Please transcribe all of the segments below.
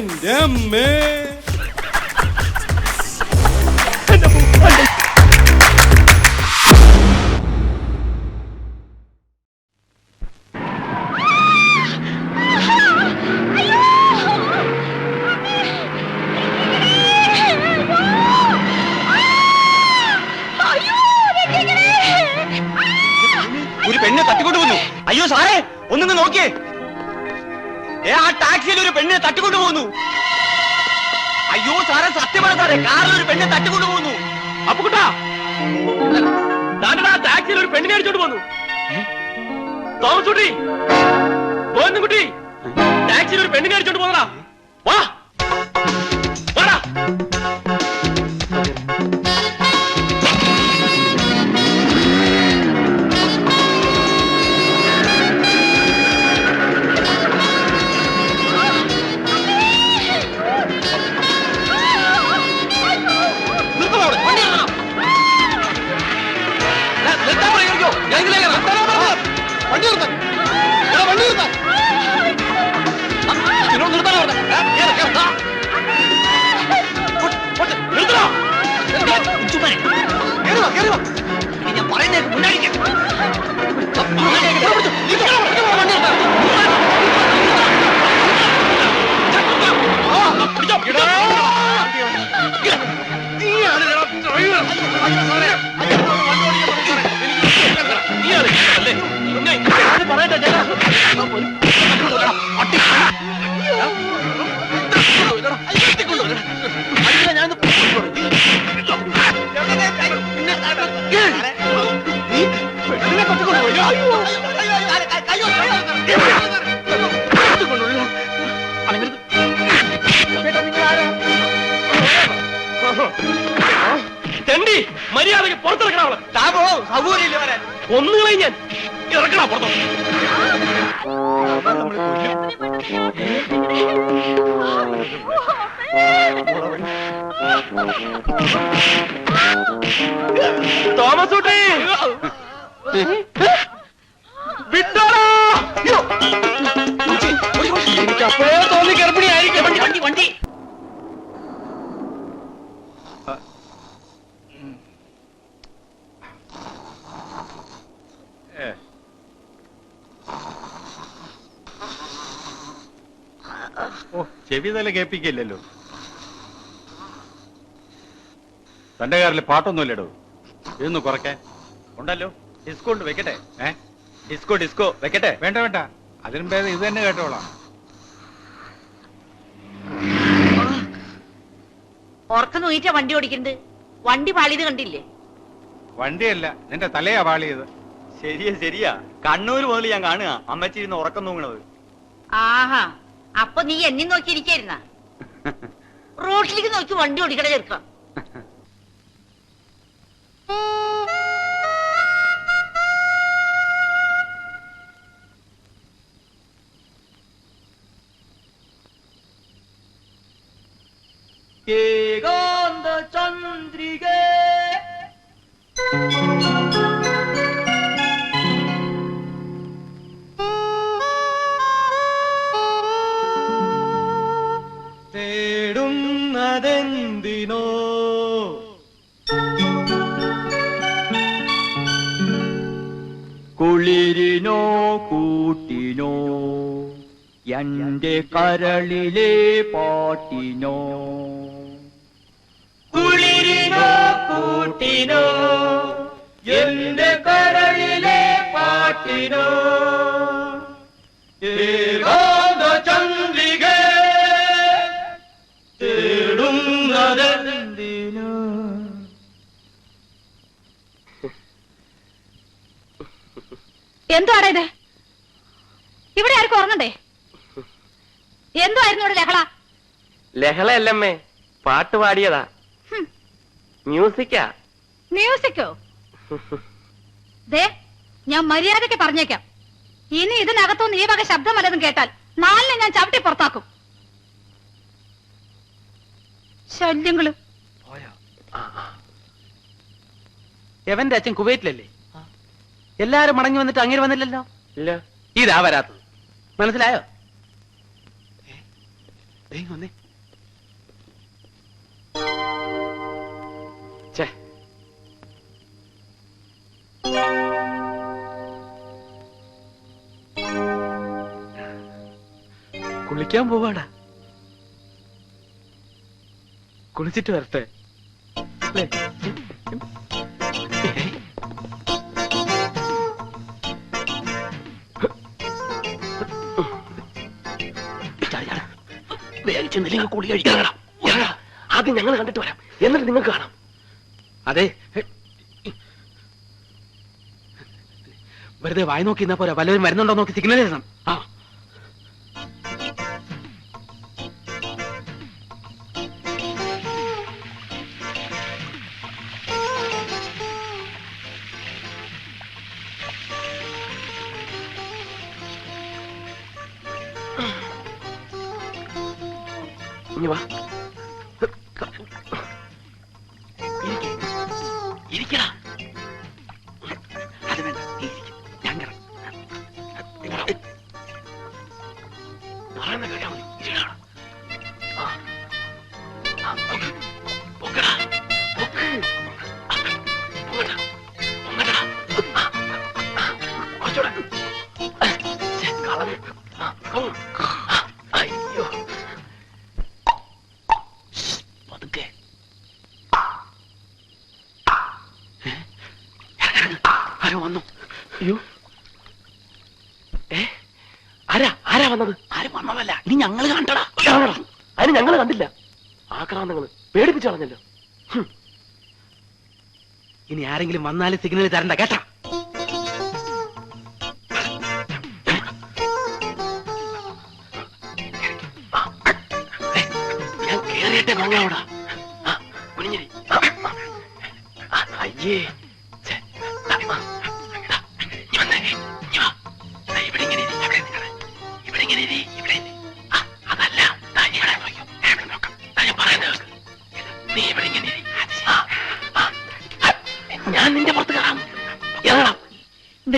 എന്റെ അമ്മേ ഒരു ഓ ചെവി തല കേൾപ്പിക്കില്ലല്ലോ. തന്റെ കാറിൽ പാട്ടൊന്നുമില്ലടോ. ഇതൊന്ന് കുറയ്ക്കാൻ. ഉണ്ടല്ലോ. ഡിസ്കോ ഉണ്ട് വെക്കട്ടെ. ഏ? ഡിസ്കോ ഡിസ്കോ വെക്കട്ടെ. വേണ്ട വേണ്ട. അതിനും ഭേദം ഇത് തന്നെ കേട്ടോളാം. നോയിട്ടാ വണ്ടി ഓടിക്കുന്നത് വണ്ടി പാളിയത് കണ്ടില്ലേ? വണ്ടിയല്ല നിന്റെ തലയാ പാളിയത്. ശരിയാ ശരിയാ. കണ്ണൂര് മുതൽ ഞാൻ കാണുക. അമ്മച്ചിരുന്ന് ഉറക്കം തൂങ്ങണത്. ആഹാ. അപ്പൊ നീ എന്നെ നോക്കിയിരിക്കായിരുന്ന റോഡിലേക്ക് നോക്കി വണ്ടി ഓടിക്കട ചേർക്കാം ഏകാന്ത കരളിലെ പാട്ടിനോ? കുളിരിനോ കൂട്ടിനോ? എന്റെ കരളിലെ പാട്ടിനോ? ഏകാന്ത ചന്ദ്രിക തേടുന്നതെന്തിനോ എന്തുവാടാ ഇത് ഇവിടെ ആർക്കും ഉറങ്ങണ്ടേ എന്തുവായിരുന്നു ഇവിടെ ലഹള? ലഹളയല്ലമ്മേ പാട്ട് പാടിയതാ. ഹും. മ്യൂസിക്കാ. മ്യൂസിക്കോ? ദേ ഞാൻ മര്യാദയ്ക്ക് പറഞ്ഞേക്കാം. ഇനി ഇതിനകത്തുനിന്ന് ഈ വക ശബ്ദം വല്ലതും കേട്ടാൽ നാലിനെ ഞാൻ ചവിട്ടി പുറത്താക്കും. ശല്യങ്ങളും. എവന്റെ അച്ഛൻ കുവൈറ്റിലല്ലേ? എല്ലാരും മടങ്ങി വന്നിട്ട് അങ്ങനെ വന്നില്ലല്ലോ? ഇല്ല. ഇതാ വരാത്തത്. മനസ്സിലായോ? വന്നേ. ചേ കുളിക്കാൻ പോവാടാ. കുളിച്ചിട്ട് വരട്ടെ. അല്ലേ? ചെന്നില്ലെങ്കിൽ കുളി കഴിക്കാൻ ആദ്യം ഞങ്ങൾ കണ്ടിട്ട് വരാം. എന്നിട്ട് നിങ്ങൾക്ക് കാണാം. അതെ. വെറുതെ വായി നോക്കി എന്നാ പോരാ. വല്ലവരും വരുന്നുണ്ടോ നോക്കി സിഗ്നൽ ചെയ്യണം ആ. വന്നാലും സിഗ്നൽ തരണ്ട കേട്ടാ?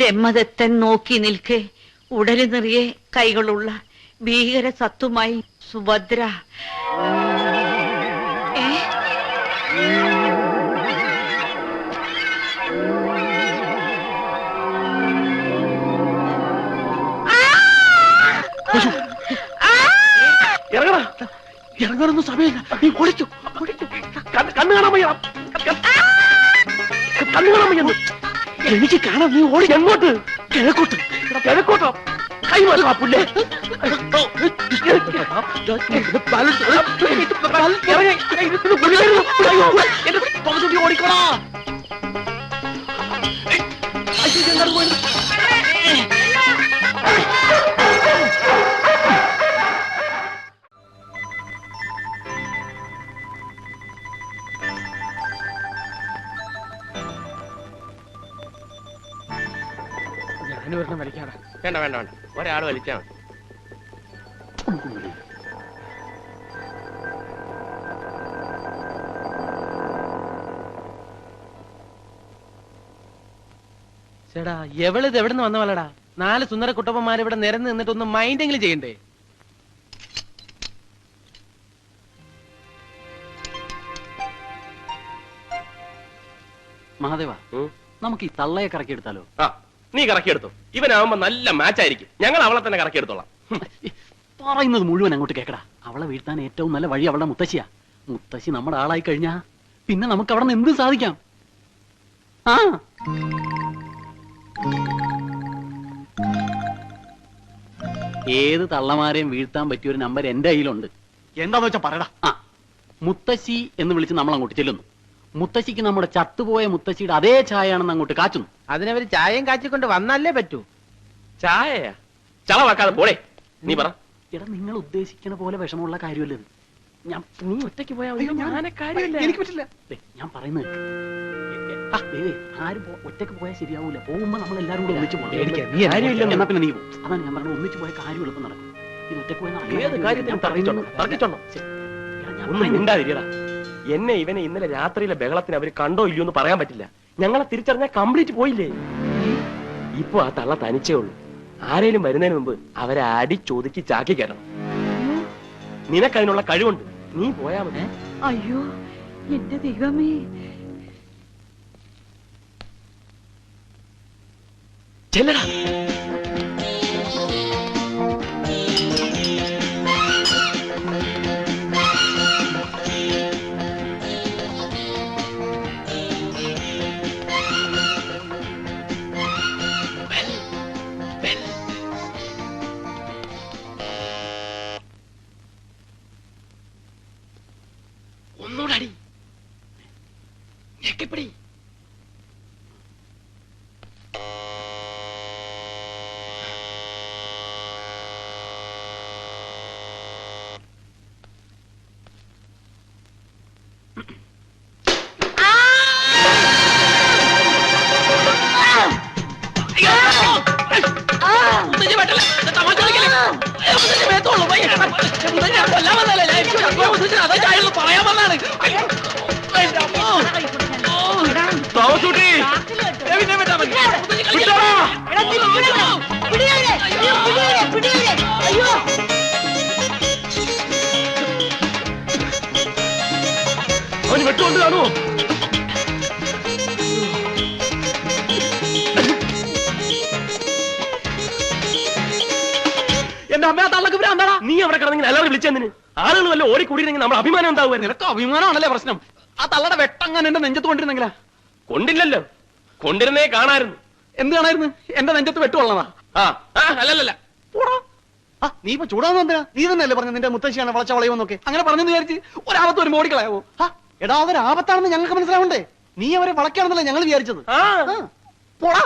ബ്രഹ്മദത്തൻ നോക്കി നിൽക്കെ ഉടൽ നിറയെ കൈകളുള്ള ഭീകര സത്തുമായി സുഭദ്ര. ഇറങ്ങാനൊന്നും സമയമില്ല. നീ ഓടിച്ചു കണ്ണു കാണാൻ കണ്ണ് കാണാൻ എനിക്ക് കാണാം നീ ഓടി എങ്ങോട്ട്? കിഴക്കോട്ട്. കിഴക്കോട്ടോ. കൈ മാറ്റാ പുല്ലേ? ഓടിക്കോടാ. വേണ്ട വേണ്ട. ഒരാൾ വലിച്ചാ മതി. ചേടാ എവളിത് എവിടെ നിന്ന് വന്നവളടാ? നാല് സുന്ദര കുട്ടപ്പന്മാർ ഇവിടെ നിരന്ന് നിന്നിട്ട് ഒന്ന് മൈൻഡെങ്കിലും ചെയ്യണ്ടേ? മഹാദേവ നമുക്ക് ഈ തള്ളയെ കറക്കിയെടുത്താലോ? ആ. നീ കറക്കിയെടുത്തു. ഇവനാവുമ്പോ നല്ല മാച്ച് ആയിരിക്കും. ഞങ്ങൾ അവളെ തന്നെ കറക്കിയെടുത്തോളാം. പറയുന്നത് മുഴുവൻ അങ്ങോട്ട് കേക്കടാ. അവളെ വീഴ്ത്താൻ ഏറ്റവും നല്ല വഴി അവളുടെ മുത്തശ്ശിയാ. മുത്തശ്ശി നമ്മുടെ ആളായി കഴിഞ്ഞാ പിന്നെ നമുക്ക് അവിടെ നിന്ന് എന്തും സാധിക്കാം. ആ. ഏത് തള്ളമാരെയും വീഴ്ത്താൻ പറ്റിയ ഒരു നമ്പർ എന്റെ കയ്യിലുണ്ട്. എന്താന്ന് വെച്ചാ പറയടാ. ആ. മുത്തശ്ശി എന്ന് വിളിച്ച് നമ്മൾ അങ്ങോട്ട് ചെല്ലുന്നു. മുത്തശ്ശിക്ക് നമ്മുടെ ചത്തുപോയ മുത്തശ്ശിയുടെ അതേ ചായയാണെന്ന് അങ്ങോട്ട് കാച്ചുന്നു. അതിനവര് ചായയും കാച്ചിക്കൊണ്ട് വന്നാലേ പറ്റൂ. ചായയാ? ചളവാക്കാതെ പോളേ നീ പറ. എടാ നിങ്ങൾ ഉദ്ദേശിക്കുന്ന പോലെ വിഷമമുള്ള കാര്യമല്ല ഇത്? ഞാൻ നീ ഒറ്റയ്ക്ക് പോയാ എനിക്ക് പറ്റില്ല. ദേ, ഞാൻ പറയുന്നത് ആരും പോ- ഒറ്റയ്ക്ക് പോയാൽ ശരിയാവൂല. പോകുമ്പോ നമ്മൾ എല്ലാരും കൂടെ ഒന്നിച്ച് പോകണം എന്നെ പിന്നെ നീ പോ. അതാണ് ഞാൻ പറഞ്ഞത്. ഒന്നിച്ച് പോയ കാര്യം എളുപ്പം നടക്കും. ഇത് ഒറ്റയ്ക്ക് പോയാൽ ഒന്നും മിണ്ടാതിരിയടാ. എന്നെ ഇവനെ ഇന്നലെ രാത്രിയിലെ ബഹളത്തിന് അവർ കണ്ടോ ഇല്ലയോ എന്ന് പറയാൻ പറ്റില്ല. ഞങ്ങളെ തിരിച്ചറിഞ്ഞാൽ കംപ്ലീറ്റ് പോയില്ലേ? ഇപ്പൊ ആ തള്ള തനിച്ചേ ഉള്ളൂ. ആരേലും വരുന്നതിന് മുമ്പ് അവരെ അടി ചോദിക്ക് ചാക്കി കയറണം നിനക്കതിനുള്ള കഴിവുണ്ട്. നീ പോയാ മതി. അയ്യോ എന്റെ ദൈവമേ. ചെല്ലടാ. അവന് വെട്ടുകൊണ്ട് കാണുമോ എന്റെ അമ്മ തള്ളക്ക് ഭ്രാന്താടാ നീ അവിടെ കിടന്നെങ്കിൽ എല്ലാവരും വിളിച്ചെന്തിന്? ആളുകൾ വല്ല ഓടിക്കൂടിയിരുന്നെങ്കിൽ നമ്മുടെ അഭിമാനം ഉണ്ടാവുമായിരുന്നു നിനക്ക് അഭിമാനമാണല്ലേ പ്രശ്നം? ആ തള്ളയുടെ വെട്ടങ്ങനെ എന്റെ നെഞ്ചത്ത് കൊണ്ടിരുന്നെങ്കിലാ? കൊണ്ടില്ലല്ലോ. കൊണ്ടിരുന്നേ കാണായിരുന്നു. എന്ത് കാണായിരുന്നു? എന്റെ നെഞ്ചത്ത് വെട്ടുകൊള്ളതാ ആ ആ, അല്ലല്ലല്ല. പോടാ. ആ നീ ഇപ്പൊ ചൂടാന്ന് എന്തിനാ? നീ തന്നെയല്ലേ പറഞ്ഞു നിന്റെ മുത്തശ്ശിയാണ് വളച്ച വളയുമെന്നൊക്കെ? അങ്ങനെ പറഞ്ഞെന്ന് വിചാരിച്ച് ഒരാപത്ത് ഒരു ഓടിക്കളയാവോ ആ എടാ അതൊരു ആപത്താണെന്ന് ഞങ്ങൾക്ക് മനസ്സിലാവണ്ടേ? നീ അവരെ വളയ്ക്കാണെന്നല്ലേ ഞങ്ങൾ വിചാരിച്ചത്. പോടാ.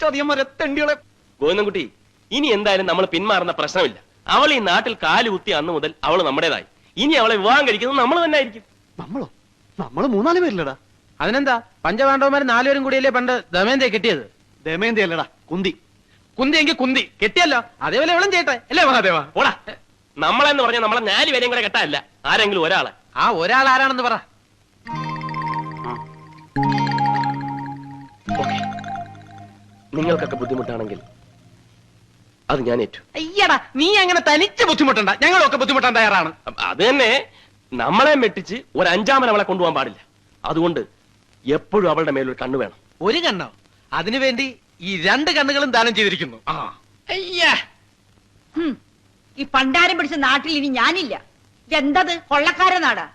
ചതിയന്മാരെ തെണ്ടികളെ. ഗോവിന്ദൻകുട്ടി ഇനി എന്തായാലും നമ്മൾ പിന്മാറുന്ന പ്രശ്നമില്ല. അവൾ ഈ നാട്ടിൽ കാൽ കുത്തി അന്ന് മുതൽ അവൾ നമ്മുടേതായി. ഇനി അവളെ വിവാഹം കഴിക്കുന്നത് നമ്മൾ തന്നെ ആയിരിക്കും നമ്മളോ? നമ്മൾ മൂന്നാൽ പേരില്ലടാ. അതിനെന്താ? പഞ്ചപാണ്ഡവന്മാർ നാലുപേരും കൂടിയല്ലേ പണ്ട് ദമയന്തയെ കെട്ടിയത്? ദമയന്തി അല്ലടാ കുന്തി. കുന്തി എങ്കിൽ കുന്തി. കെട്ടിയല്ലോ. അതേപോലെ ഇവളും ചെയ്യട്ടെ. അല്ലേ മഹാദേവ? പോടാ. നമ്മളെന്ന് പറഞ്ഞാൽ നമ്മളെ നാല് പേരെയും കൂടെ കെട്ടാല്ല ആരെങ്കിലും ഒരാളെ. ആ ഒരാൾ ആരാണെന്ന് പറ. ഓക്കെ നിങ്ങൾക്കൊക്കെ ബുദ്ധിമുട്ടാണെങ്കിൽ അത് ഞാൻ ഏറ്റു. അയ്യടാ നീ അങ്ങനെ തനിച്ച് ബുദ്ധിമുട്ടണ്ട. ഞങ്ങളൊക്കെ ബുദ്ധിമുട്ടാൻ തയ്യാറാണ്. അത് തന്നെ നമ്മളെ മെട്ടിച്ച് ഒരു അഞ്ചാമൻ അവളെ കൊണ്ടുപോകാൻ പാടില്ല. അതുകൊണ്ട് എപ്പോഴും അവളുടെ മേലൊരു കണ്ണു വേണം. ഒരു കണ്ണോ? അതിനുവേണ്ടി ഈ രണ്ട് കണ്ണുകളും ദാനം ചെയ്തിരിക്കുന്നു. ആ. അയ്യാ. ഹും. ഈ പണ്ടാരം പിടിച്ച നാട്ടിൽ ഇനി ഞാനില്ല. എന്തത് കൊള്ളക്കാര നാടാ.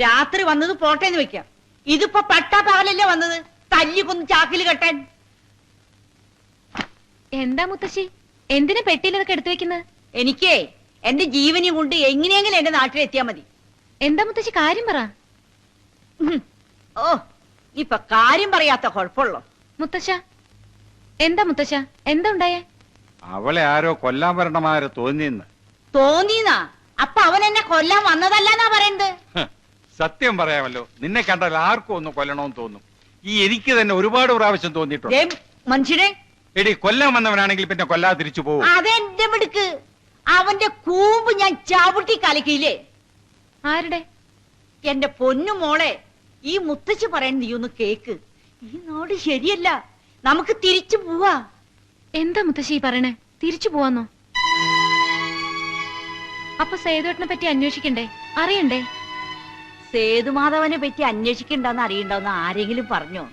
രാത്രി വന്നത് പോട്ടേന്ന് വെക്കാം. ഇതിപ്പോ പട്ടാ പകലല്ലേ വന്നത്? തല്ലി കൊന്ന് ചാക്കിൽ കെട്ടാൻ. എന്താ മുത്തശ്ശി? എന്തിനു പെട്ടിയിൽ ഇതൊക്കെ എടുത്തു വെക്കുന്നത് എനിക്കേ എന്റെ ജീവനി കൊണ്ട് എങ്ങനെയെങ്കിലും എന്റെ നാട്ടിലെത്തിയാ മതി. എന്താ മുത്തശ്ശി കാര്യം പറ. ഓ ഇപ്പൊ കാര്യം പറയാത്ത കുഴപ്പമുള്ളോ? മുത്തശ്ശ എന്താ മുത്തശ്ശ? എന്താ ഉണ്ടായേ? അവളെ ആരോ കൊല്ലാൻ വരണമാരെ തോന്നിയെന്ന്. തോന്നിന്നാ അപ്പൊ അവൻ എന്നെ കൊല്ലാൻ വന്നതല്ലെന്നാ പറയുന്നത്? ഹ്, സത്യം പറയാമല്ലോ. നിന്നെ കണ്ടാൽ ആർക്കും ഒന്ന് കൊല്ലണമെന്ന് തോന്നും. ഈ എനിക്ക് തന്നെ ഒരുപാട് പ്രാവശ്യം തോന്നിയിട്ടുണ്ട്. ദേ, മനുഷ്യനെ? എടി കൊല്ലാൻ വന്നവനാണെങ്കിൽ പിന്നെ കൊല്ലാതെ തിരിച്ചു പോകും അതെന്റെ മിടുക്ക്. അവന്റെ കൂമ്പ് ഞാൻ ചവിട്ടി കലക്കിയില്ലേ? ആരുടെ? എന്റെ പൊന്നു മോളെ ഈ മുത്തച്ഛ പറയാൻ നീ ഒന്ന് കേക്ക്. ഈ നാട് ശരിയല്ല. നമുക്ക് തിരിച്ചു പോവാ. എന്താ മുത്തശ്ശി ഈ പറയണേ? തിരിച്ചു പോവാന്നോ? അപ്പൊ സേതുവേട്ടനെ പറ്റി അന്വേഷിക്കണ്ടേ? അറിയണ്ടേ? സേതുമാധവനെ പറ്റി അന്വേഷിക്കണ്ടെന്ന് അറിയണ്ടെന്ന് ആരെങ്കിലും പറഞ്ഞോ?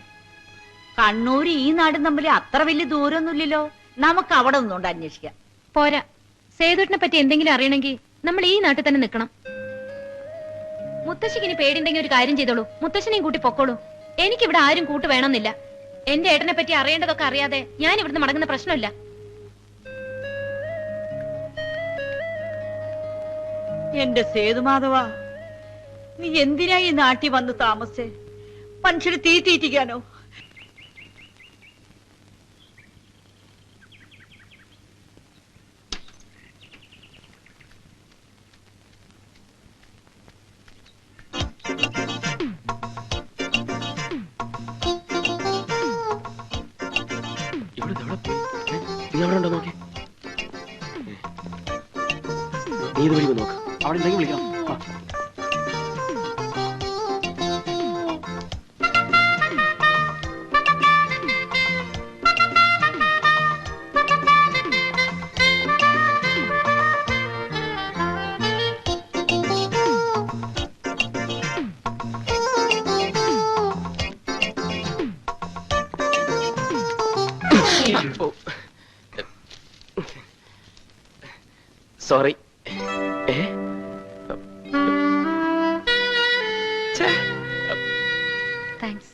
കണ്ണൂര് ഈ നാടും തമ്മിൽ അത്ര വലിയ ദൂരമൊന്നുമില്ലല്ലോ നമുക്ക് അവിടെ ഒന്നുകൊണ്ട് അന്വേഷിക്കാം. പോരാ. സേതുട്ടിനെ പറ്റി എന്തെങ്കിലും അറിയണമെങ്കിൽ നമ്മൾ ഈ നാട്ടിൽ തന്നെ നിൽക്കണം. മുത്തശ്ശിക്ക് ഇനി പേടിണ്ടെങ്കിൽ ഒരു കാര്യം ചെയ്തോളൂ. മുത്തശ്ശനെയും കൂട്ടി പൊക്കോളൂ. എനിക്കിവിടെ ആരും കൂട്ട് വേണമെന്നില്ല. എന്റെ ഏട്ടനെ പറ്റി അറിയേണ്ടതൊക്കെ അറിയാതെ ഞാൻ ഇവിടുന്ന് മടങ്ങുന്ന പ്രശ്നമില്ല. എന്റെ സേതുമാധവ നീ എന്തിനാ ഈ നാട്ടിൽ വന്ന് താമസേ മനുഷ്യര് തീ തീറ്റിക്കാനോ? സോറി. താങ്ക്സ്.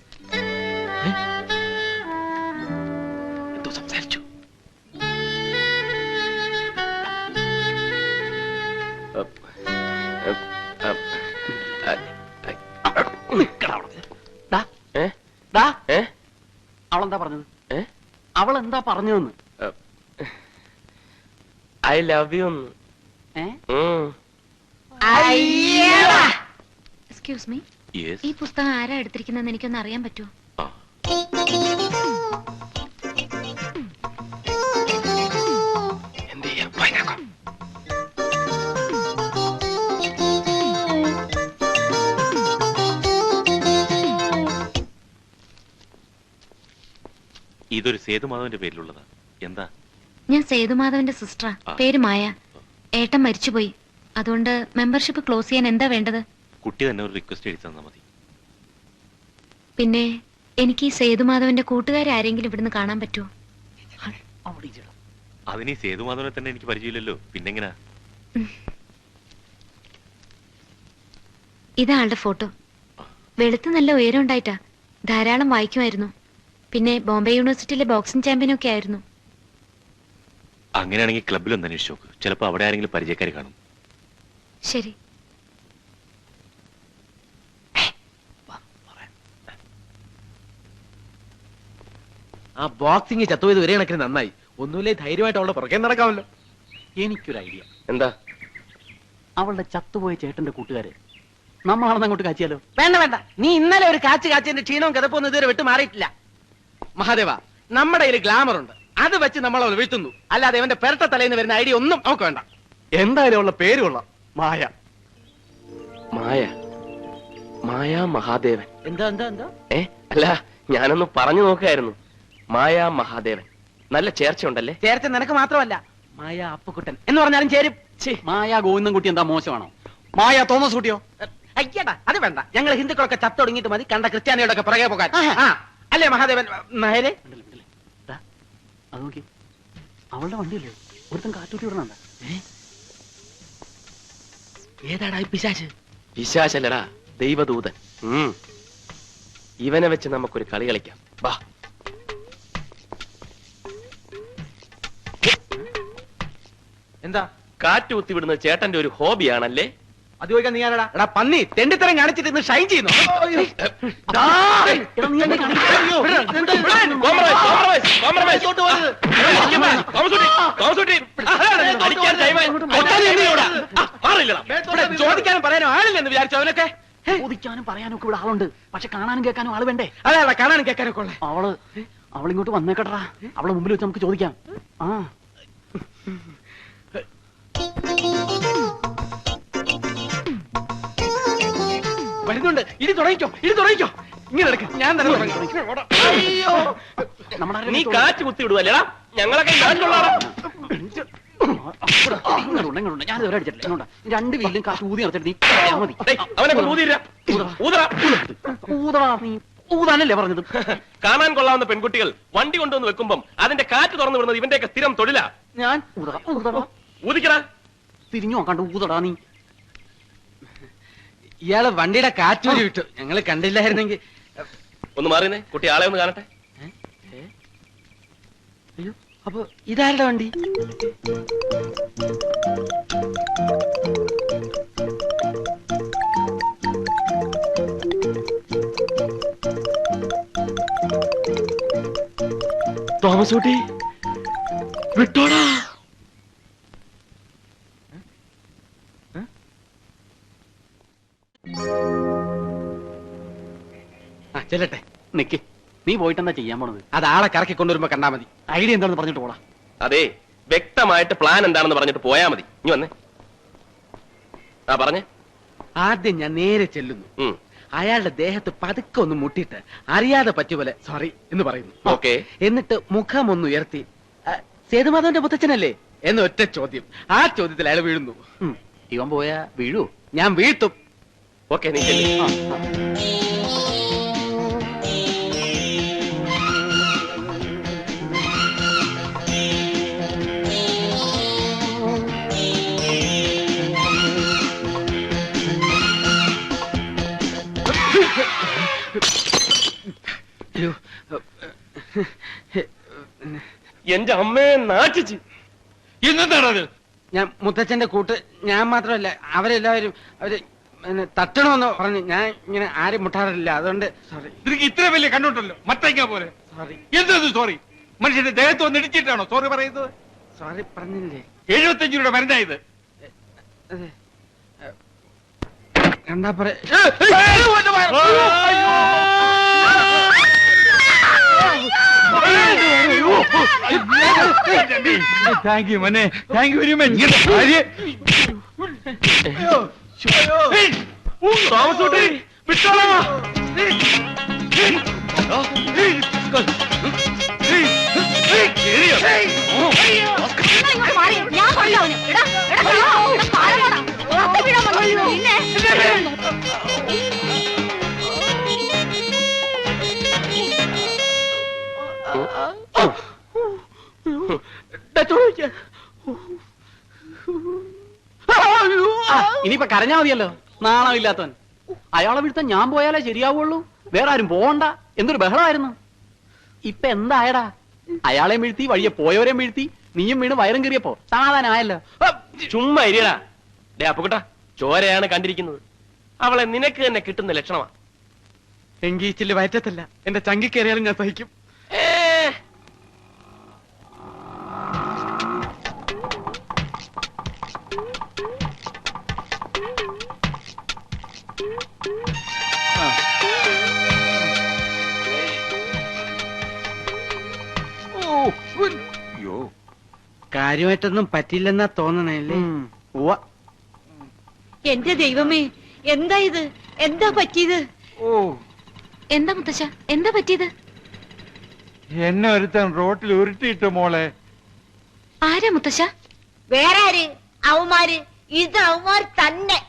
എന്തോ സംസാരിച്ചു. ഏ? അവളെന്താ പറഞ്ഞത്? അവൾ പറഞ്ഞതെന്ന്? I love you excuse me ഈ പുസ്തകം ആരാ എടുത്തിരിക്കുന്നതെന്ന് എനിക്കൊന്ന് അറിയാൻ പറ്റുമോ? ഇതൊരു സേതുമാധവന്റെ പേരിലുള്ളതാ. എന്താ? ഞാൻ സേതുമാധവന്റെ സിസ്റ്ററാ. പേര് മായ. ഏട്ടൻ മരിച്ചുപോയി. അതുകൊണ്ട് മെമ്പർഷിപ്പ് ക്ലോസ് ചെയ്യാൻ എന്താ വേണ്ടത്? കുട്ടി തന്നെ ഒരു റിക്വസ്റ്റ് എഴുതി തന്നാ മതി. പിന്നെ എനിക്ക് ഈ സേതുമാധവന്റെ കൂട്ടുകാരെ ആരെങ്കിലും ഇവിടുന്ന് കാണാൻ പറ്റുമോ. അതിന് ഈ സേതുമാധവനെ തന്നെ എനിക്ക് പരിചയമില്ലല്ലോ. പിന്നെങ്ങനാ? ഇതാളുടെ ഫോട്ടോ. വെളുത്ത് നല്ല ഉയരം ഉണ്ടായിട്ടാ. ധാരാളം വായിക്കുമായിരുന്നു. പിന്നെ ബോംബെ യൂണിവേഴ്സിറ്റിയിലെ ബോക്സിംഗ് ചാമ്പ്യനൊക്കെ ആയിരുന്നു. അങ്ങനെയാണെങ്കിൽ ക്ലബിൽ ഒന്ന് അന്വേഷിച്ച് നോക്ക്. ചിലപ്പോൾ അവിടെ ആരെങ്കിലും പരിചയക്കാർ കാണും. ശരി. ആ ബോക്സിംഗ് ചത്തുപോയത് ഒരേ കണക്കിന് നന്നായി. ഒന്നുമില്ലേ ധൈര്യമായിട്ട് അവളുടെ പുറകെ നടക്കാമല്ലോ. എനിക്കൊരു ഐഡിയ എന്താ? അവളുടെ ചത്തുപോയ ചേട്ടന്റെ കൂട്ടുകാരെ. നമ്മളാണെന്ന് അങ്ങോട്ട് കാച്ചിയാലോ? വേണ്ട വേണ്ട. നീ ഇന്നലെ ഒരു കാച്ചു കാച്ചിന്റെ ക്ഷീണവും കിതപ്പൊന്നും ഇതുവരെ വിട്ടു മാറിയിട്ടില്ല. മഹാദേവ നമ്മുടെ കയ്യിൽ ഗ്ലാമർ ഉണ്ട്. അത് വെച്ച് നമ്മൾ അവൾ വീഴ്ത്തുന്നു. അല്ലാതെ അവന്റെ പെരട്ട തലേന്ന് വരുന്ന ഐഡിയ ഒന്നും നമുക്ക് വേണ്ട. എന്തായാലും അവളുടെ പേര് കൊള്ളാം. മായ. മായ. മായ മഹാദേവൻ. എന്താ എന്താ എന്താ? ഏ അല്ല ഞാനൊന്ന് പറഞ്ഞു നോക്കായിരുന്നു. മായ മഹാദേവൻ. നല്ല ചേർച്ച ഉണ്ടല്ലേ ചേർച്ച നിനക്ക് മാത്രമല്ല. മായ അപ്പുക്കുട്ടൻ. എന്ന് പറഞ്ഞാലും ചേരും. ഛേ, മായ ഗോവിന്ദൻകുട്ടി എന്താ മോശമാണോ? മായ തോമസ് കുട്ടിയോ? അയ്യടാ അത് വേണ്ട. ഞങ്ങൾ ഹിന്ദുക്കളൊക്കെ ചത്തൊടുങ്ങിയിട്ട് മതി. കണ്ട ക്രിസ്ത്യാനികളൊക്കെ പുറകെ പോകാൻ. ആ. അല്ലേ മഹാദേവൻ മഹരേ അത് നോക്കി. അവളുടെ വണ്ടിയല്ലേ? ഒരുത്തൻ കാറ്റൂട്ടി വിടണ ഏതാടാ ഈ പിശാച്? വിശാശലടാ ദൈവദൂതൻ. ഉം. ഇവനെ വെച്ച് നമുക്കൊരു കളി കളിക്കാം. വാ എന്താ? കാറ്റ് കുത്തിവിടുന്ന ചേട്ടന്റെ ഒരു ഹോബിയാണല്ലേ? അത് ചോദിക്കാൻ നീ ആരാടാ? എടാ പന്നി തെണ്ടിത്തരം കാണിച്ചിട്ട് ഇന്ന് ഷൈൻ ചെയ്യുന്നു. ചോദിക്കാനും പറയാനും ആളില്ലെന്ന് വിചാരിച്ചു അവനൊക്കെ? ചോദിക്കാനും പറയാനും ഒക്കെ ഇവിടെ ആളുണ്ട്. പക്ഷെ കാണാനും കേൾക്കാനും ആൾ വേണ്ടേ? അതെ കാണാനും കേൾക്കാനൊക്കെ ഉള്ളേ. അവൾ അവളിങ്ങോട്ട് വന്നേക്കട്ടാ അവളെ മുമ്പിൽ വെച്ച് നമുക്ക് ചോദിക്കാം. ആ. വരുന്നുണ്ട് ഇനി തുടങ്ങിക്കോ ഇനി തുടങ്ങിക്കോ. ഇങ്ങനെ എടുക്ക ഞാൻ തന്നെ തുടങ്ങാം. അയ്യോ. നമ്മുടെ നീ കാറ്റ് കുത്തി കുത്തിവിടുവല്ലേടാ ഞങ്ങളൊക്കെ. രണ്ട് വീലും കാശ് ഊതി നടത്തിട്ട് നീ മതി. അവനെ ഊതിയില്ല ഊതറാ നീ. ഊതാനല്ലേ പറഞ്ഞത്? കാണാൻ കൊള്ളാവുന്ന പെൺകുട്ടികൾ വണ്ടി കൊണ്ടുവന്ന് വെക്കുമ്പം അതിന്റെ കാറ്റ് തുറന്നു വിടുന്നത് ഇവന്റെയൊക്കെ സ്ഥിരം തൊഴിലാ. ഞാൻ ഊതടാ. ഊതിക്കടാ. തിരിഞ്ഞു നോക്കാണ്ട് ഊതടാ നീ. ഇയാൾ വണ്ടിയുടെ കാറ്റൂരി വിട്ടു. ഞങ്ങൾ കണ്ടില്ലായിരുന്നെങ്കിൽ ഒന്ന് മാറിയേ കുട്ടി ആളെ ഒന്ന് കാണട്ടെ. അയ്യോ അപ്പൊ ഇതാരുടെ വണ്ടി? തോമസ് കുട്ടി വിട്ടോടാ. ചെല്ലട്ടെ. നിക്ക്. നീ പോയിട്ട് എന്താ ചെയ്യാൻ പോണത്? അത് ആളെ കറക്കി കൊണ്ടുവരുമ്പോ കണ്ടാ മതി. ഐഡിയ എന്താണെന്ന് പറഞ്ഞിട്ട് പോടാ. അതെ വ്യക്തമായിട്ട് പ്ലാൻ എന്താണെന്ന് പറഞ്ഞിട്ട് പോയാ മതി. ഇനി വന്നേ. ആ പറഞ്ഞേ. ആദ്യം ഞാൻ നേരെ ചെല്ലുന്നു. അയാളുടെ ദേഹത്ത് പതുക്കെ ഒന്ന് മുട്ടിയിട്ട് അറിയാതെ പറ്റുപോലെ സോറി എന്ന് പറയുന്നു. ഓക്കേ. എന്നിട്ട് മുഖം ഒന്ന് ഉയർത്തി സേതുമാധവന്റെ മുത്തച്ഛനല്ലേ എന്ന ഒറ്റ ചോദ്യം. ആ ചോദ്യത്തിൽ അയാൾ വീഴുന്നു. ഇവൻ പോയാ വീഴൂ? ഞാൻ വീഴ്ത്തും. ഓക്കെ നീ എന്റെ അമ്മയെ നാട്ടിച്ച് ഇന്നെന്താണത് ഞാൻ മുത്തച്ഛന്റെ കൂട്ട് ഞാൻ മാത്രമല്ല അവരെല്ലാവരും അവർ പിന്നെ തട്ടണമെന്ന് പറഞ്ഞു ഞാൻ ഇങ്ങനെ ആരും മുട്ടാറില്ല അതുകൊണ്ട് സോറി നിനക്ക് ഇത്ര വലിയ കണ്ടോട്ടല്ലോ മത്തയ്ക്ക പോലെ സോറി എന്തത് സോറി മനുഷ്യന്റെ ദേഹത്ത് വന്ന് ഇടിച്ചിട്ടാണോ സോറി പറയുന്നത് സോറി പറഞ്ഞില്ലേ എഴുപത്തഞ്ച് രൂപയുടെ മരുന്നായത് അതെ ഏ, കണ്ടാ പറ താങ്ക് യു മനെ താങ്ക് യു വെരി മച്ച് താമസൂട്ടി വിട്ടോളാ നിങ്ങൾ ഇങ്ങോട്ട് മാറി. ഞാൻ കൊല്ലാം യു എടാ, എടാ, യു വെരി മച്ച് കത്തി വീഴാൻ വന്നു. ഇനിയിപ്പൊ കരഞ്ഞാ മതിയല്ലോ. നാണമില്ലാത്തവൻ. അയാളെ വീഴ്ത്താൻ ഞാൻ പോയാലേ ശരിയാവുള്ളൂ. വേറെ ആരും പോകണ്ട എന്തൊരു ബഹളമായിരുന്നു ഇപ്പൊ എന്തായടാ? അയാളെ വീഴ്ത്തി വഴിയെ പോയവരെ വീഴ്ത്തി നീയും വീണ് വയറും കയറിയപ്പോ സമാധാനമായല്ലോ ചുമ്മാ ഇരിയടാ. ഡേ അപ്പുക്കുട്ട ചോരയാണ് കണ്ടിരിക്കുന്നത്. അവളെ നിനക്ക് തന്നെ കിട്ടുന്ന ലക്ഷണമാ. എങ്കി ചില്ല് വയറ്റത്തല്ല. എന്റെ ചങ്കി കയറിയാലും ഞാൻ സഹിക്കും. കാര്യമായിട്ടൊന്നും പറ്റില്ലെന്നാ തോന്നണല്ലേ? എന്റെ ദൈവമേ എന്താ ഇത്? എന്താ പറ്റിയത്? ഓ. എന്താ മുത്തശ്ശ? എന്താ പറ്റിയത്? എന്നെ ഒരുത്തൻ റോട്ടിൽ ഉരുട്ടിയിട്ട് മോളെ. ആരാ മുത്തശ്ശ? വേറെ ആര്? അവന്മാര്. ഇത് അവന്മാർ തന്നെ.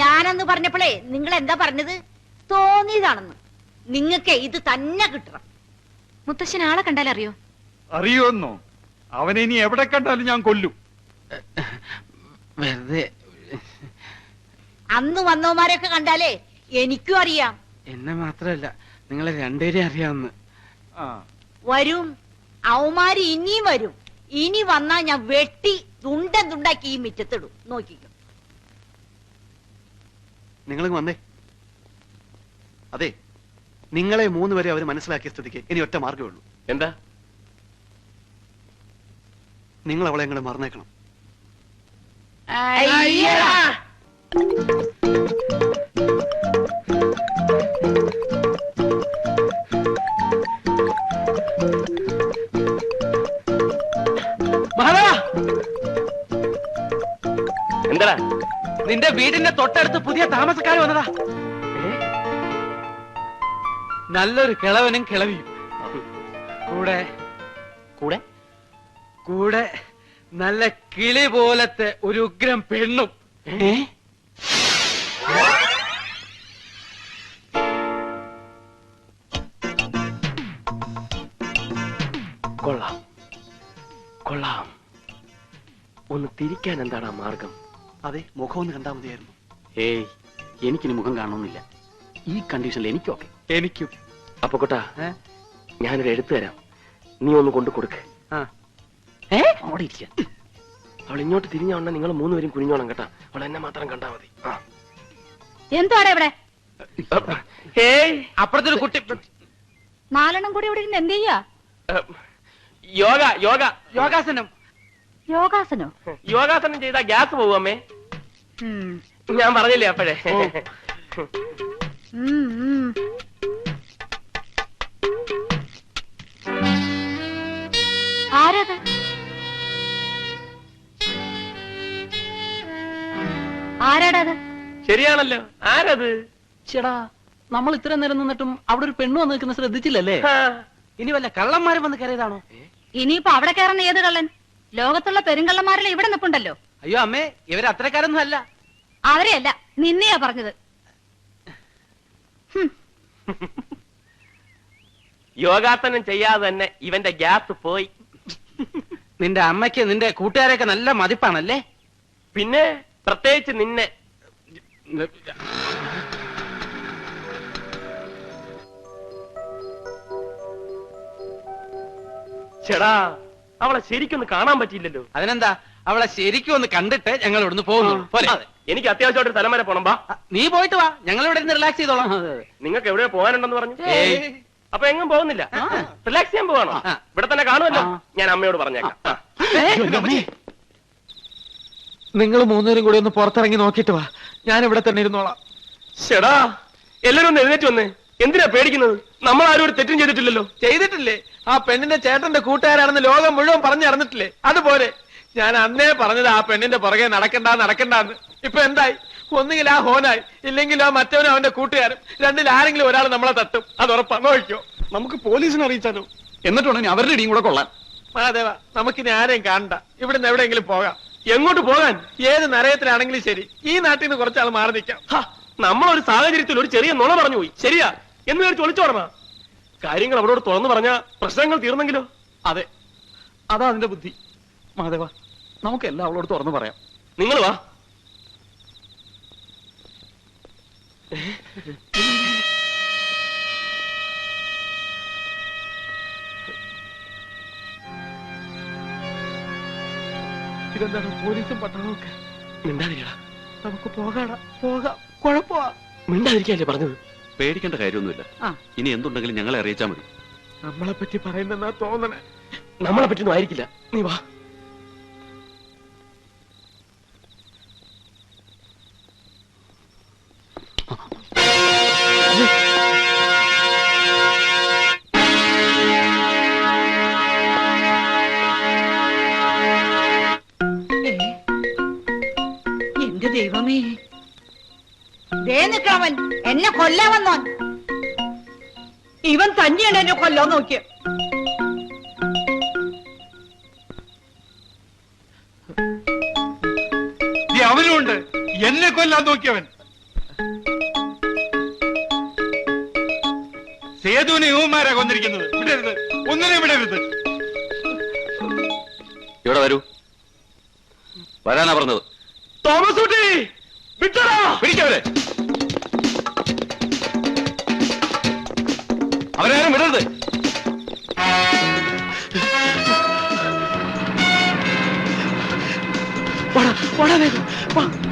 ഞാനെന്ന് പറഞ്ഞപ്പോഴേ നിങ്ങൾ എന്താ പറഞ്ഞത്? തോന്നിയതാണെന്ന്. നിങ്ങൾക്ക് ഇത് തന്നെ കിട്ടണം. മുത്തശ്ശൻ ആളെ കണ്ടാൽ അറിയോ? അറിയോന്നോ അവനെ ഇനി എവിടെ കണ്ടാലും ഞാൻ കൊല്ലും. വെറുതെ. അന്ന് വന്നവന്മാരെയൊക്കെ കണ്ടാലേ എനിക്കും അറിയാം. എന്നെ മാത്രല്ല നിങ്ങളെ രണ്ടുപേരെയും അറിയാവുന്ന. ആ. വരും. അവന്മാര് ഇനിയും വരും. ഇനി വന്നാ ഞാൻ വെട്ടി തുണ്ടൻ തുണ്ടാക്കി ഈ മിറ്റത്തിടും. നോക്കിക്കും. നിങ്ങൾ വന്നേ. അതെ നിങ്ങളെ മൂന്ന് വരെ അവർ മനസ്സിലാക്കിയ സ്ഥിതിക്ക് ഇനി ഒറ്റ മാർഗമേ ഉള്ളൂ. എന്താ? നിങ്ങൾ അവളെ അങ്ങോട്ട് മറന്നേക്കണം. എന്താ എന്താടാ? നിന്റെ വീടിന്റെ തൊട്ടടുത്ത് പുതിയ താമസക്കാർ വന്നതാ. നല്ലൊരു കിളവനും കിളവിയും. കൂടെ? കൂടെ? കൂടെ നല്ല കിളി പോലത്തെ ഒരു ഉഗ്രം പെണ്ണും. ഏ? കൊള്ളാം. കൊള്ളാം. ഒന്ന് തിരിക്കാൻ എന്താണ് ആ മാർഗം? അതെ മുഖം ഒന്ന് കണ്ടാൽ മതിയായിരുന്നു. ഏയ് എനിക്കിനി മുഖം കാണണമെന്നില്ല. ഈ കണ്ടീഷനിൽ എനിക്കൊക്കെ. എനിക്കും. അപ്പൊ കൊട്ടാ ഏ? ഞാനൊരു എഴുത്ത് തരാം. നീ ഒന്ന് കൊണ്ടു കൊടുക്ക്. ആ. ഏ? അവിടെ ഇരിക്ക അവൾ ഇങ്ങോട്ട് തിരിഞ്ഞോണ്ട നിങ്ങൾ മൂന്നുപേരും കുനിഞ്ഞോണം കേട്ടാ. അവൾ എന്നെ മാത്രം കണ്ടാ മതി. ആ. എന്തുവാടാ ഇവിടെ? ഏയ് അപ്പുറത്തൊരു കുട്ടി. നാലെണ്ണം കൂടി ഇവിടെ ഇരുന്ന് എന്ത് ചെയ്യാ? യോഗ യോഗ യോഗാസനം. യോഗാസനോ? യോഗാസനം ചെയ്താ ഗ്യാസ് പോകും അമ്മേ. ഉം. ഞാൻ പറഞ്ഞില്ലേ അപ്പോഴേ. ആരത്? ശരിയാണല്ലോ. ആരത്? ചേടാ നമ്മൾ ഇത്ര നേരം നിന്നിട്ടും അവിടെ ഒരു പെണ്ണ് വന്ന് നിൽക്കുന്ന ശ്രദ്ധിച്ചില്ലല്ലേ? ഇനി വല്ല കള്ളന്മാരും വന്ന് കയറിയതാണോ? ഇനിയിപ്പോ അവിടെ കയറുന്ന ഏത് കള്ളൻ? ലോകത്തുള്ള പെരുങ്കള്ളന്മാരെല്ലാം ഇവിടെ നിപ്പുണ്ടല്ലോ. അയ്യോ അമ്മേ ഇവരത്രക്കാരൊന്നും അല്ല. അവരെയല്ല നിന്നെയാ പറഞ്ഞത്. യോഗാസനം ചെയ്യാതെ തന്നെ ഇവന്റെ ഗ്യാസ് പോയി. നിന്റെ അമ്മയ്ക്ക് നിന്റെ കൂട്ടുകാരൊക്കെ നല്ല മതിപ്പാണല്ലേ? പിന്നെ പ്രത്യേകിച്ച് നിന്നെ. ചേടാ അവളെ ശരിക്കൊന്ന് കാണാൻ പറ്റിയില്ലല്ലോ. അതിനെന്താ? അവളെ ശരിക്കും ഒന്ന് കണ്ടിട്ട് ഞങ്ങൾ ഇവിടുന്ന് പോകുന്നു പോലെ എനിക്ക് അത്യാവശ്യമായിട്ട് സ്ഥലം വരെ പോണം ബാ നീ പോയിട്ട് വാ. ഞങ്ങൾ ഇവിടെ ഇരുന്ന് റിലാക്സ് ചെയ്തോളാം. നിങ്ങൾക്ക് എവിടെ പോകാനുണ്ടെന്ന് പറഞ്ഞു. അപ്പൊ എങ്ങും പോകുന്നില്ല. റിലാക്സ് ചെയ്യാൻ പോവാണോ? ഇവിടെ തന്നെ കാണുമല്ലോ. ഞാൻ അമ്മയോട് പറഞ്ഞേക്കാം. നിങ്ങൾ മൂന്നുപേരും കൂടി ഒന്ന് പുറത്തിറങ്ങി നോക്കിയിട്ട് വാ. ഞാൻ ഇവിടെ തന്നെ ഇരുന്നോളാം. ചേടാ എല്ലാരും ഒന്ന് എഴുന്നേറ്റ് വന്നേ. എന്തിനാ പേടിക്കുന്നത്? നമ്മൾ ആരും ഒരു തെറ്റും ചെയ്തിട്ടില്ലല്ലോ. ചെയ്തിട്ടില്ലേ? ആ പെണ്ണിന്റെ ചേട്ടന്റെ കൂട്ടുകാരാണെന്ന് ലോകം മുഴുവൻ പറഞ്ഞു നടന്നിട്ടില്ലേ? അതുപോലെ. ഞാൻ അന്നേ പറഞ്ഞത് ആ പെണ്ണിന്റെ പുറകെ നടക്കണ്ട നടക്കണ്ടെന്ന്. ഇപ്പൊ എന്തായി? ഒന്നുകിൽ ആ ഹോനായി ഇല്ലെങ്കിൽ ആ മറ്റവനും അവന്റെ കൂട്ടുകാരും. രണ്ടിൽ ആരെങ്കിലും ഒരാൾ നമ്മളെ തട്ടും. അത് ഉറപ്പാ. നോക്കിയോ നമുക്ക് പോലീസിനെ അറിയിച്ചാലോ? എന്നിട്ടുണ്ടെങ്കിൽ അവരുടെ ഇടിയും കൂടെ കൊള്ളാൻ മഹാദേവ നമുക്കിനി ആരെയും കാണണ്ട. ഇവിടുന്ന് എവിടെയെങ്കിലും പോകാം. എങ്ങോട്ട് പോകാൻ? ഏത് നരയത്തിലാണെങ്കിലും ശരി. ഈ നാട്ടിൽ നിന്ന് കുറച്ചാൾ മാറി നിൽക്കാം. നമ്മളൊരു സാഹചര്യത്തിൽ ഒരു ചെറിയ നുണ പറഞ്ഞു പോയി. ശരിയാ. എന്ന് വിചാരിച്ച് ഒളിച്ചോടണ കാര്യങ്ങൾ അവരോട് തുറന്നു പറഞ്ഞ പ്രശ്നങ്ങൾ തീർന്നെങ്കിലോ? അതെ. അതാ അതിന്റെ ബുദ്ധി. മഹാദേവ നമുക്ക് എല്ലാം അവളോട് തുറന്നു പറയാം. നിങ്ങൾ വാ. ഇതെന്താണ്? പോലീസും പട്ടണവും ഒക്കെ? മിണ്ടാതിരിക്കടാ. നമുക്ക് പോകാടാ. പോകാം. കുഴപ്പമാ. മിണ്ടാതിരിക്കല്ലേ പറഞ്ഞത്? പേടിക്കേണ്ട കാര്യമൊന്നുമില്ല. ആ. ഇനി എന്തുണ്ടെങ്കിലും ഞങ്ങളെ അറിയിച്ചാൽ മതി. നമ്മളെ പറ്റി പറയുന്നെന്നാ തോന്നണേ. നമ്മളെ പറ്റിയൊന്നും ആയിരിക്കില്ല. നീ വാ. ദേ നിൽക്കവൻ എന്നെ കൊല്ലാൻ വന്നോൻ ഇവൻ തന്നെയാണ് എന്നെ കൊല്ലാൻ നോക്കിയ അവനുണ്ട് എന്നെ കൊല്ലാൻ നോക്കിയവൻ. സേതുവിനെ യുവന്മാരാ കൊന്നിരിക്കുന്നത്. വിടരുത്. ഒന്നിനെ വിടരുത്. ഇവിടെ വരൂ. വരാനാ പറഞ്ഞത്. തോമസ് കുട്ടി അവരാരും വിടരുത് വാടാ വാടാ വേഗം. വാ.